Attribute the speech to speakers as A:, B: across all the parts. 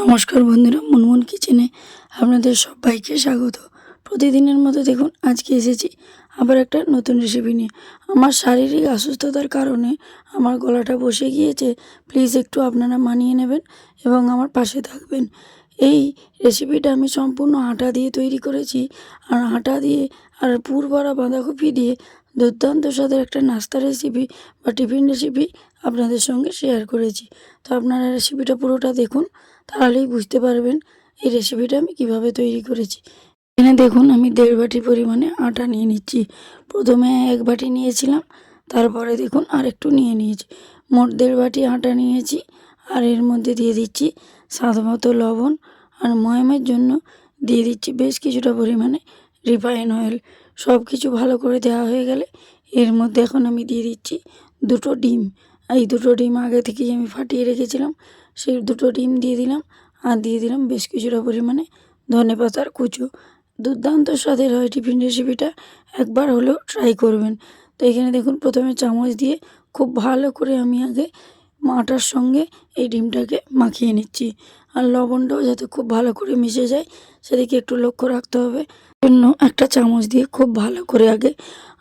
A: নমস্কার বন্ধুরা, মুনমুন কিচেনে আপনাদের সবাইকে স্বাগত। প্রতিদিনের মতো দেখুন, আজকে এসেছি আবার একটা নতুন রেসিপি নিয়ে। আমার শারীরিক অসুস্থতার কারণে আমার গলাটা বসে গিয়েছে। প্লিজ একটু আপনারা মানিয়ে নেবেন এবং আমার পাশে থাকবেন। এই রেসিপিটা আমি সম্পূর্ণ আটা দিয়ে তৈরি করেছি। আর আটা দিয়ে আর পুর ভরা বাঁধাকপি দিয়ে দুর্দান্ত স্বাদের একটা নাস্তা রেসিপি বা টিফিন রেসিপি আপনাদের সঙ্গে শেয়ার করেছি। তো আপনারা রেসিপিটা পুরোটা দেখুন। তাহলেই বুঝতে পারবেন এই রেসিপিটা আমি কীভাবে তৈরি করেছি। এখানে দেখুন, আমি দেড় বাটি পরিমাণে আটা নিয়ে নিচ্ছি। প্রথমে এক বাটি নিয়েছিলাম, তারপরে দেখুন আর একটু নিয়ে নিয়েছি। মোট দেড় বাটি আটা নিয়েছি আর এর মধ্যে দিয়ে দিচ্ছি স্বাদ মতো লবণ আর ময়ামের জন্য দিয়ে দিচ্ছি বেশ কিছুটা পরিমাণে রিফাইন অয়েল। সব কিছু ভালো করে দেওয়া হয়ে গেলে এর মধ্যে এখন আমি দিয়ে দিচ্ছি দুটো ডিম। এই দুটো ডিম আগে থেকেই আমি ফাটিয়ে রেখেছিলাম। সেই দুটো ডিম দিয়ে দিলাম। আর দিয়ে দিলাম বেশ কিছুটা পরিমাণে ধনে পাতার কুচো। দুর্দান্ত স্বাদের হয় টিফিন রেসিপিটা একবার হলেও ট্রাই করবেন। তো এখানে দেখুন, প্রথমে চামচ দিয়ে খুব ভালো করে আমি আগে আটার সঙ্গে এই ডিমটাকে মাখিয়ে নিচ্ছি। আর লবণটাও যাতে খুব ভালো করে মিশে যায়, সেদিকে একটু লক্ষ্য রাখতে হবে। জন্য একটা চামচ দিয়ে খুব ভালো করে আগে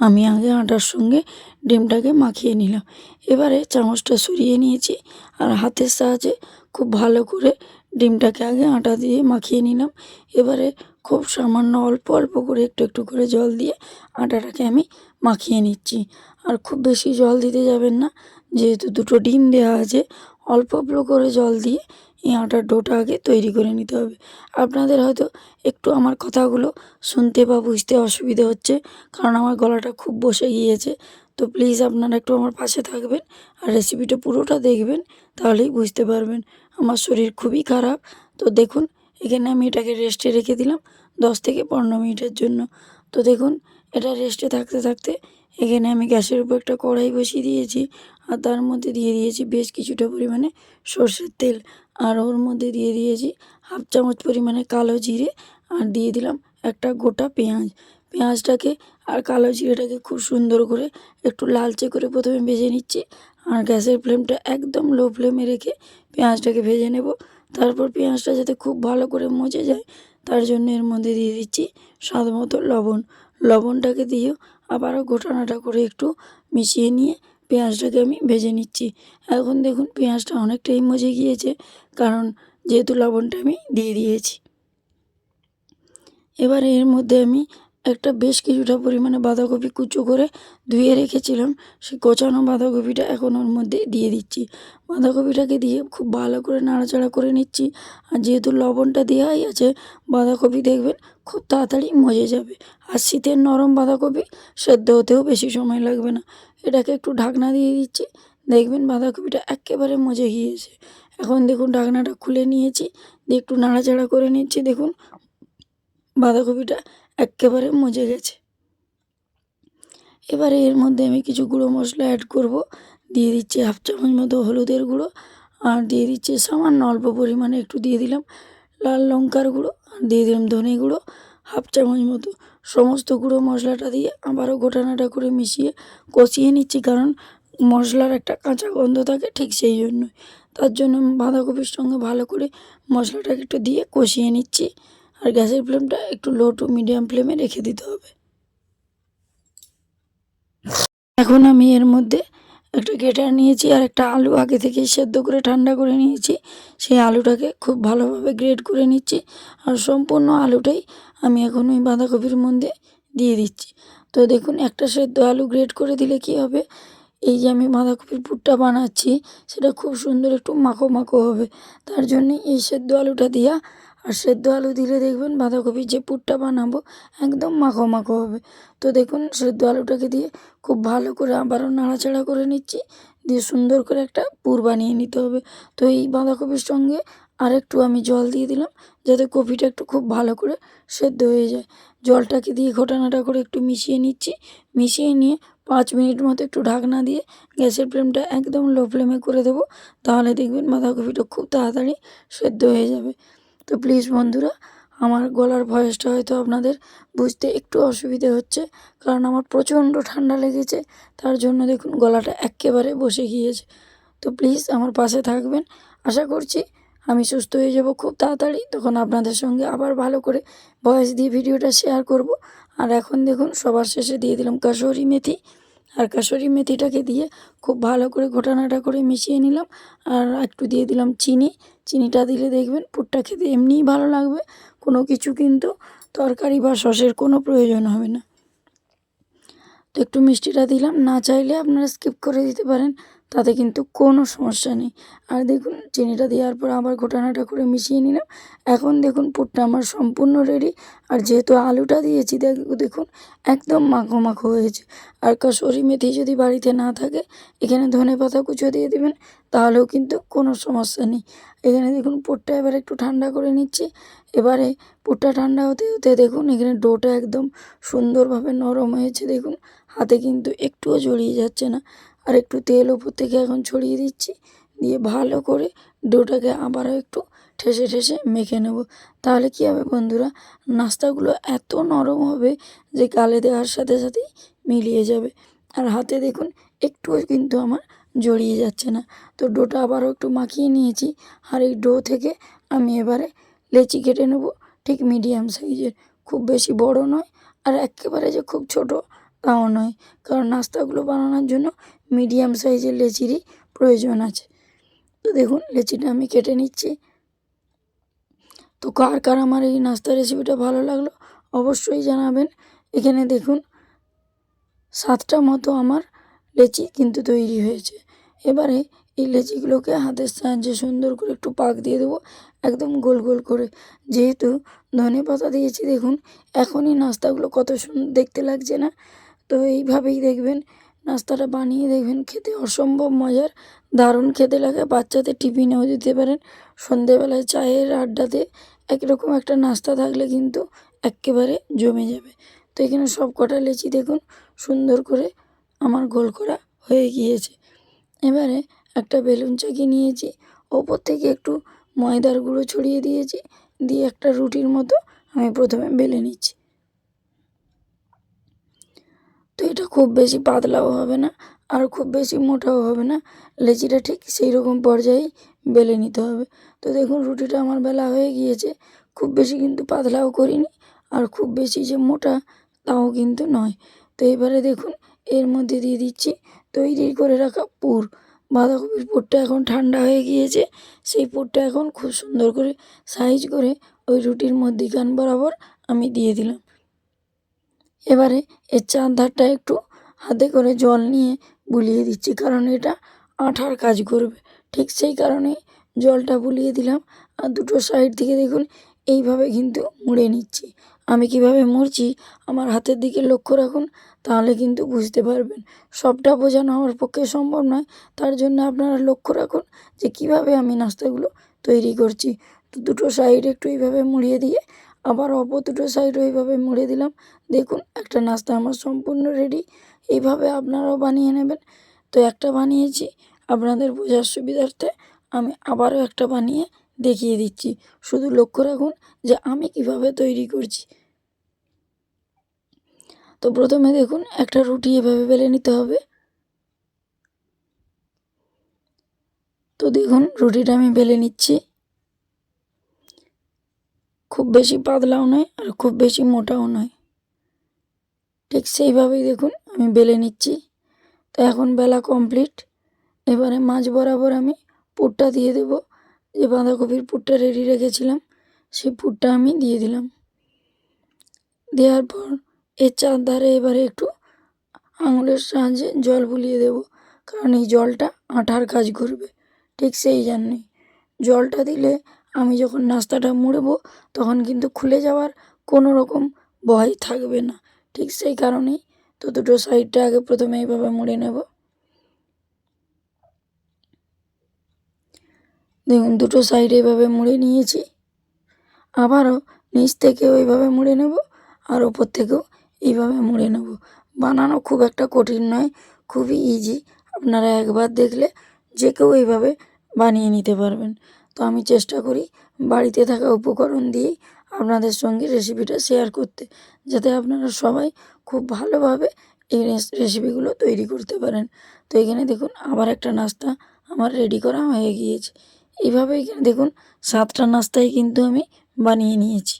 A: আমি আগে আটার সঙ্গে ডিমটাকে মাখিয়ে নিলাম। এবারে চামচটা সরিয়ে নিয়েছি আর হাতের সাহায্যে খুব ভালো করে ডিমটাকে আগে আটা দিয়ে মাখিয়ে নিলাম। এবারে খুব সামান্য অল্প অল্প করে একটু একটু করে জল দিয়ে আটাটাকে আমি মাখিয়ে নিচ্ছি। আর খুব বেশি জল দিতে যাবেন না, যেহেতু দুটো ডিম দেওয়া আছে, অল্প অল্প করে জল দিয়ে এই আটার ডোটা আগে তৈরি করে নিতে হবে। আপনাদের হয়তো একটু আমার কথাগুলো শুনতে বা বুঝতে অসুবিধা হচ্ছে, কারণ আমার গলাটা খুব বসে গিয়েছে। তো প্লিজ আপনারা একটু আমার পাশে থাকবেন আর রেসিপিটা পুরোটা দেখবেন, তাহলেই বুঝতে পারবেন। আমার শরীর খুবই খারাপ। তো দেখুন এখানে আমি এটাকে রেস্টে রেখে দিলাম দশ থেকে পনেরো মিনিটের জন্য। তো দেখুন, এটা রেস্টে থাকতে থাকতে এখানে আমি গ্যাসের উপর একটা কড়াই বসিয়ে দিয়েছি আর তার মধ্যে দিয়ে দিয়েছি বেশ কিছুটা পরিমাণে সর্ষের তেল। আর ওর মধ্যে দিয়ে দিয়েছি হাফ চামচ পরিমাণে কালো জিরে আর দিয়ে দিলাম একটা গোটা পেঁয়াজ। পেঁয়াজটাকে আর কালো জিরেটাকে খুব সুন্দর করে একটু লালচে করে প্রথমে ভেজে নিচ্ছি আর গ্যাসের ফ্লেমটা একদম লো ফ্লেমে রেখে পেঁয়াজটাকে ভেজে নেব। তারপর পেঁয়াজটা যাতে খুব ভালো করে মজে যায়, তার জন্য এর মধ্যে দিয়ে দিচ্ছি স্বাদ মতো লবণ। লবণটাকে দিয়েও আবারও গোটানাটা করে একটু মিশিয়ে নিয়ে পেঁয়াজটাকে আমি ভেজে নিচ্ছি। এখন দেখুন পেঁয়াজটা অনেকটাই মজে গিয়েছে, কারণ যেহেতু লবণটা আমি দিয়ে দিয়েছি। এবারে এর মধ্যে আমি একটা বেশ কিছুটা পরিমাণে বাঁধাকপি কুচো করে ধুয়ে রেখেছিলাম। সেই কোচানো বাঁধাকপিটা এখন ওর মধ্যে দিয়ে দিচ্ছি। বাঁধাকপিটাকে দিয়ে খুব ভালো করে নাড়াচাড়া করে নিচ্ছি। আর যেহেতু লবণটা দেওয়াই আছে, বাঁধাকপি দেখবেন খুব তাড়াতাড়ি মজে যাবে। আর শীতের নরম বাঁধাকপি সেদ্ধ হতেও বেশি সময় লাগবে না। এটাকে একটু ঢাকনা দিয়ে দিচ্ছি। দেখবেন বাঁধাকপিটা একেবারে মজে গিয়েছে। এখন দেখুন ঢাকনাটা খুলে নিয়েছি। দিয়ে একটু নাড়াচাড়া করে নিচ্ছি। দেখুন বাঁধাকপিটা একেবারে মজে গেছে। এবারে এর মধ্যে আমি কিছু গুঁড়ো মশলা অ্যাড করব। দিয়ে দিচ্ছি হাফ চামচ মতো হলুদের গুঁড়ো আর দিয়ে দিচ্ছি সামান্য অল্প পরিমাণে একটু দিয়ে দিলাম লাল লঙ্কার গুঁড়ো আর দিয়ে দিলাম ধনে গুঁড়ো। হাফ চামচ মতো সমস্ত গুঁড়ো মশলাটা দিয়ে আবারও গোটানাটা করে মিশিয়ে কষিয়ে নিচ্ছি কারণ মশলার একটা কাঁচা গন্ধ থাকে ঠিক সেই জন্যই। তার জন্য বাঁধাকপির সঙ্গে ভালো করে মশলাটাকে একটু দিয়ে কষিয়ে নিচ্ছি। আর গ্যাসের ফ্লেমটা একটু লো টু মিডিয়াম ফ্লেমে রেখে দিতে হবে। এখন আমি এর মধ্যে একটা গেটার নিয়েছি আর একটা আলু আগে থেকেই সেদ্ধ করে, ঠান্ডা করে নিয়েছি। সেই আলুটাকে খুব ভালোভাবে গ্রেড করে নিচ্ছি আর সম্পূর্ণ আলুটাই আমি এখন ওই বাঁধাকপির মধ্যে দিয়ে দিচ্ছি। তো দেখুন, একটা সেদ্ধ আলু গ্রেড করে দিলে কি হবে? এই যে আমি বাঁধাকপির পুরটা বানাচ্ছি, সেটা খুব সুন্দর একটু মাখো মাখো হবে। তার জন্যে এই সেদ্ধ আলুটা দেওয়া আর সেদ্ধ আলু দিলে দেখবেন বাঁধাকপির যে পুরটা বানাবো একদম মাখো মাখো হবে। তো দেখুন, সেদ্ধ আলুটাকে দিয়ে খুব ভালো করে আবারও নাড়াচাড়া করে নিচ্ছি, দিয়ে সুন্দর করে একটা পুর বানিয়ে নিতে হবে। তো এই বাঁধাকপির সঙ্গে আরেকটু আমি জল দিয়ে দিলাম, যাতে কপিটা একটু খুব ভালো করে সেদ্ধ হয়ে যায়। জলটাকে দিয়ে ঘোটানাটা করে একটু মিশিয়ে নিচ্ছি, মিশিয়ে নিয়ে পাঁচ মিনিট মতো একটু ঢাকনা দিয়ে গ্যাসের ফ্লেমটা একদম লো ফ্লেমে করে দেবো, তাহলে দেখবেন বাঁধাকপিটা খুব তাড়াতাড়ি সেদ্ধ হয়ে যাবে। তো প্লিজ বন্ধুরা, আমার গলার ভয়েসটা হয়তো আপনাদের বুঝতে একটু অসুবিধে হচ্ছে, কারণ আমার প্রচণ্ড ঠান্ডা লেগেছে, তার জন্য দেখুন গলাটা একেবারে বসে গিয়েছে। তো প্লিজ আমার পাশে থাকবেন, আশা করছি আমি সুস্থ হয়ে যাব খুব তাড়াতাড়ি, তখন আপনাদের সঙ্গে আবার ভালো করে ভয়েস দিয়ে ভিডিওটা শেয়ার করব। আর এখন দেখুন, সবার শেষে দিয়ে দিলাম কাসুরি মেথি, আর কাসুরি মেথিটাকে দিয়ে খুব ভালো করে ঘোটানাটা করে মিশিয়ে নিলাম, আর একটু দিয়ে দিলাম চিনি চিনিটা দিলে দেখবেন পুরটা খেতে এমনিই ভালো লাগবে। কোনো কিছু কিন্তু তরকারি বা সসের কোনো প্রয়োজন হবে না। তো একটু মিষ্টিটা দিলাম, না চাইলে আপনারা স্কিপ করে দিতে পারেন। তাতে কিন্তু কোনো সমস্যা নেই। আর দেখুন, চিনিটা দেওয়ার পর আবার ঘোটানাটা করে মিশিয়ে নিলাম। এখন দেখুন, পুরটা আমার সম্পূর্ণ রেডি আর যেহেতু আলুটা দিয়েছি, দেখ- দেখুন, একদম মাখো মাখো হয়েছে। আর কাসুরি মেথি যদি বাড়িতে না থাকে, এখানে ধনে পাতা কুচো দিয়ে দেবেন, তাহলেও কিন্তু কোনো সমস্যা নেই। এখানে দেখুন, পুরটা এবার একটু ঠান্ডা করে নিচ্ছি। এবারে পুরটা ঠান্ডা হতে হতে দেখুন, এখানে ডোটা একদম সুন্দরভাবে নরম হয়েছে। দেখুন, হাতে কিন্তু একটুও জড়িয়ে যাচ্ছে না। আর একটু তেল ওপর থেকে এখন ছড়িয়ে দিচ্ছি। দিয়ে ভালো করে ডোটাকে আবারও একটু ঠেসে ঠেসে মেখে নেব। তাহলে কী হবে বন্ধুরা? নাস্তাগুলো এত নরম হবে যে গালে দেওয়ার সাথে সাথেই মিলিয়ে যাবে। আর হাতে দেখুন, একটুও কিন্তু আমার জড়িয়ে যাচ্ছে না। তো ডোটা আবারও একটু মাখিয়ে নিয়েছি। আর এই ডো থেকে আমি এবারে লেচি কেটে নেব। ঠিক মিডিয়াম সাইজের। খুব বেশি বড় নয়। আর একেবারে যে খুব ছোট তাও নয়। কারণ নাস্তাগুলো বানানোর জন্য মিডিয়াম সাইজের লেচিরই প্রয়োজন আছে। তো দেখুন, লেচিটা আমি কেটে নিচ্ছি। তো কার কার আমার এই নাস্তা রেসিপিটা ভালো লাগল অবশ্যই জানাবেন। এখানে দেখুন, সাতটা মতো আমার লেচি কিন্তু তৈরি হয়েছে। এবারে এই লেচিগুলোকে হাতের সাহায্যে সুন্দর করে একটু পাক দিয়ে দেবো, একদম গোল গোল করে। যেহেতু ধনে পাতা দিয়েছি, দেখুন, এখনই নাস্তাগুলো কত সুন্দর দেখতে লাগছে না। তো এইভাবেই দেখবেন, নাস্তাটা বানিয়ে দেখবেন, খেতে অসম্ভব মজার, দারুণ খেতে লাগে বাচ্চাদের টিফিনেও দিতে পারেন। সন্ধেবেলায় চায়ের আড্ডাতে একরকম একটা নাস্তা থাকলে কিন্তু এক্কেবারে জমে যাবে। তো এখানে সব কটা লেচি দেখুন, সুন্দর করে আমার গোল করা হয়ে গিয়েছে। এবারে একটা বেলুন চাকি নিয়েছি, ওপর থেকে একটু ময়দার গুঁড়ো ছড়িয়ে দিয়েছি, দিয়ে একটা রুটির মতো আমি প্রথমে বেলে নিচ্ছি। তো এটা খুব বেশি পাতলাও হবে না আর খুব বেশি মোটাও হবে না। লেচিটা ঠিক সেই রকম পর্যায়েই বেলে নিতে হবে। তো দেখুন, রুটিটা আমার বেলা হয়ে গিয়েছে। খুব বেশি কিন্তু পাতলাও করিনি আর খুব বেশি যে মোটা তাও কিন্তু নয়। তো এবারে দেখুন, এর মধ্যে দিয়ে দিচ্ছি তৈরি করে রাখা পুর। বাঁধাকপির পুরটা এখন ঠান্ডা হয়ে গিয়েছে। সেই পুরটা এখন খুব সুন্দর করে সাইজ করে ওই রুটির মধ্যিখান বরাবর আমি দিয়ে দিলাম। এবারে এর চার ধারটা একটু হাতে করে জল নিয়ে বুলিয়ে দিচ্ছি, কারণ এটা আঠার কাজ করবে। ঠিক সেই কারণেই জলটা বুলিয়ে দিলাম। আর দুটো সাইড থেকে দেখুন, এইভাবে কিন্তু মুড়ে নিচ্ছি। আমি কীভাবে মুড়ছি আমার হাতের দিকে লক্ষ্য রাখুন, তাহলে কিন্তু বুঝতে পারবেন। সবটা বোঝানো আমার পক্ষে সম্ভব নয়। তার জন্য আপনারা লক্ষ্য রাখুন যে কীভাবে আমি নাস্তাগুলো তৈরি করছি। তো দুটো সাইড একটু এইভাবে মুড়িয়ে দিয়ে আবার অপর দুটো সাইড ওইভাবে মুড়ে দিলাম। দেখুন, একটা নাস্তা আমার সম্পূর্ণ রেডি এইভাবে আপনারাও বানিয়ে নেবেন। তো একটা বানিয়েছি, আপনাদের বোঝার সুবিধার্থে আমি আবারও একটা বানিয়ে দেখিয়ে দিচ্ছি। শুধু লক্ষ্য রাখুন যে আমি কীভাবে তৈরি করছি। তো প্রথমে দেখুন, একটা রুটি এভাবে বেলে নিতে হবে। তো দেখুন, রুটিটা আমি বেলে নিচ্ছি। খুব বেশি পাতলাও নয় আর খুব বেশি মোটাও নয়। ঠিক সেইভাবেই দেখুন, আমি বেলে নিচ্ছি। তো এখন বেলা কমপ্লিট। এবারে মাছ বরাবর আমি পুরটা দিয়ে দেব। যে বাঁধাকপির পুরটা রেডি রেখেছিলাম সেই পুরটা আমি দিয়ে দিলাম। দেওয়ার পর এর চারধারে এবারে একটু আঙুলের সাহায্যে জল বুলিয়ে দেব, কারণ এই জলটা আঠার কাজ করবে। ঠিক সেই জন্যই। জলটা দিলে আমি যখন নাস্তাটা মুড়বো, তখন কিন্তু খুলে যাওয়ার কোনো রকম ভয় থাকবে না। ঠিক সেই কারণেই তো দুটো সাইডটা আগে প্রথমে এইভাবে মুড়ে নেব। দেখুন, দুটো সাইড এইভাবে মুড়ে নিয়েছি। আবারও নিচ থেকে ওইভাবে মুড়ে নেব আর ওপর থেকেও এইভাবে মুড়ে নেব। বানানো খুব একটা কঠিন নয়, খুবই ইজি আপনারা একবার দেখলে যে কেউ এইভাবে বানিয়ে নিতে পারবেন। তো আমি চেষ্টা করি বাড়িতে থাকা উপকরণ দিয়েই আপনাদের সঙ্গে রেসিপিটা শেয়ার করতে, যাতে আপনারা সবাই খুব ভালোভাবে এই রেসিপিগুলো তৈরি করতে পারেন। তো এখানে দেখুন, আবার একটা নাস্তা আমার রেডি করা হয়ে গিয়েছে। এইভাবে এখানে দেখুন, সাতটা নাস্তাই কিন্তু আমি বানিয়ে নিয়েছি।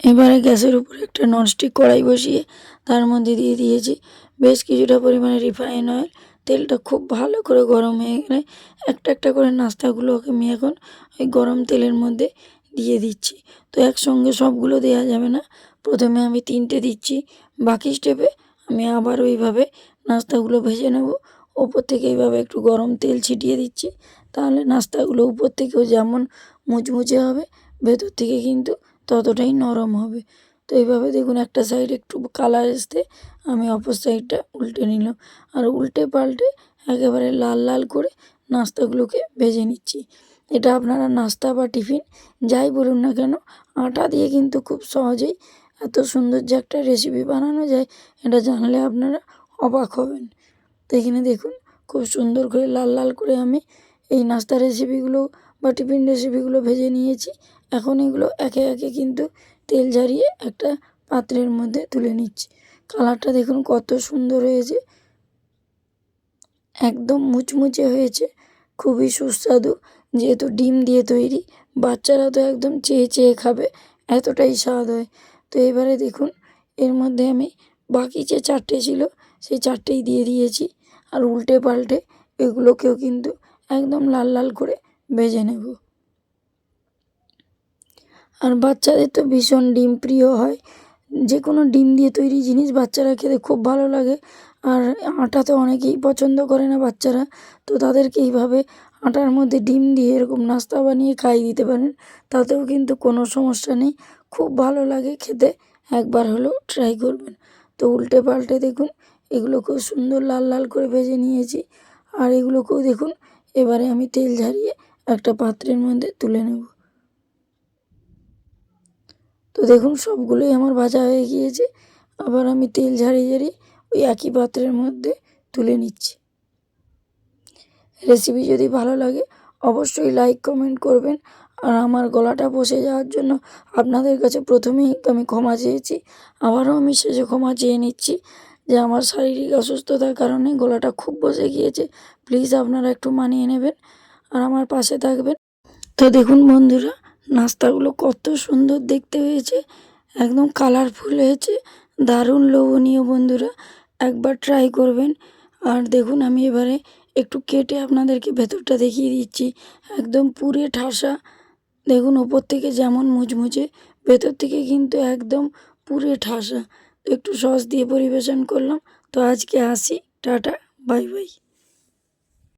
A: এবারে গ্যাসের উপরে একটা ননস্টিক কড়াই বসিয়ে তার মধ্যে দিয়ে দিয়েছি। বেশ কিছুটা পরিমাণে রিফাইন অয়েল তেলটা খুব ভালো করে গরম হয়ে গেলে একটা একটা করে নাস্তাগুলোকে আমি এখন ওই গরম তেলের মধ্যে দিয়ে দিচ্ছি। তো একসঙ্গে সবগুলো দেওয়া যাবে না। প্রথমে আমি তিনটে দিচ্ছি। বাকি স্টেপে আমি আবার ওইভাবে নাস্তাগুলো ভেজে নেব। ওপর থেকে এইভাবে একটু গরম তেল ছিটিয়ে দিচ্ছি। তাহলে নাস্তাগুলো উপর থেকেও যেমন মুচমুচে হবে, ভেতর থেকে কিন্তু ততটাই নরম হবে। তো এইভাবে দেখুন একটা সাইড একটু কালার আসতে আমি অপর সাইডটা উল্টে নিলাম। আর উল্টে পাল্টে একেবারে লাল লাল করে নাস্তাগুলোকে ভেজে নিচ্ছি। এটা আপনারা নাস্তা বা টিফিন যাই বলুন না কেন, আটা দিয়ে কিন্তু খুব সহজেই এত সুন্দর যে একটা রেসিপি বানানো যায়, এটা জানলে আপনারা অবাক হবেন। তো এখানে দেখুন খুব সুন্দর করে লাল লাল করে আমি এই নাস্তা রেসিপিগুলো বা টিফিন রেসিপিগুলো ভেজে নিয়েছি। এখন এগুলো একে একে কিন্তু তেল ঝারিয়ে একটা পাত্রের মধ্যে তুলে নিচ্ছি। কালারটা দেখুন কত সুন্দর হয়েছে। একদম মুচমুচে হয়েছে। খুবই সুস্বাদু। যেহেতু ডিম দিয়ে তৈরি, বাচ্চারা তো একদম চেয়ে চেয়ে খাবে, এতটাই স্বাদ হয়। তো এবারে দেখুন, এর মধ্যে আমি বাকি যে চারটে ছিল, সেই চারটেই দিয়ে দিয়েছি। আর উল্টে পাল্টে এগুলোকেও কিন্তু একদম লাল লাল করে ভেজে নেব। আর বাচ্চাদের তো ভীষণ ডিম প্রিয় হয়। যে কোনো ডিম দিয়ে তৈরি জিনিস বাচ্চারা খেতে খুব ভালো লাগে। আর আটা তো অনেকেই পছন্দ করে না বাচ্চারা। তো তাদেরকে এইভাবে আটার মধ্যে ডিম দিয়ে এরকম নাস্তা বানিয়ে খাইয়ে দিতে পারেন। তাতেও কিন্তু কোনো সমস্যা নেই। খুব ভালো লাগে খেতে। একবার হলেও ট্রাই করবেন। তো উল্টে পাল্টে দেখুন, এগুলো খুব সুন্দর লাল লাল করে ভেজে নিয়েছি। আর এগুলোকেও দেখুন, এবারে আমি তেল ঝারিয়ে একটা পাত্রের মধ্যে তুলে নেব। দেখুন সবগুলোই আমার ভাজা হয়ে গিয়েছে। আবার আমি তেল ঝারিয়ে ঝারিয়ে ওই একই পাত্রের মধ্যে তুলে নিচ্ছি। রেসিপি যদি ভালো লাগে, অবশ্যই লাইক, কমেন্ট করবেন। আর আমার গলাটা বসে যাওয়ার জন্য আপনাদের কাছে প্রথমেই আমি ক্ষমা চেয়েছি। আবারও আমি শেষে ক্ষমা চেয়ে নিচ্ছি যে আমার শারীরিক অসুস্থতার কারণে গলাটা খুব বসে গিয়েছে। প্লিজ আপনারা একটু মানিয়ে নেবেন। আর আমার পাশে থাকবেন। তো দেখুন বন্ধুরা নাস্তাগুলো কত সুন্দর দেখতে হয়েছে, একদম কালারফুল হয়েছে, দারুণ লোভনীয় বন্ধুরা, একবার ট্রাই করবেন। আর দেখুন, আমি এবারে একটু কেটে আপনাদেরকে ভেতরটা দেখিয়ে দিচ্ছি, একদম পুরে ঠাসা। দেখুন, ওপর থেকে যেমন মুচমুচে, ভেতর থেকে কিন্তু একদম পুরে ঠাসা। একটু সস দিয়ে পরিবেশন করলাম, তো আজকে আসি, টাটা বাই বাই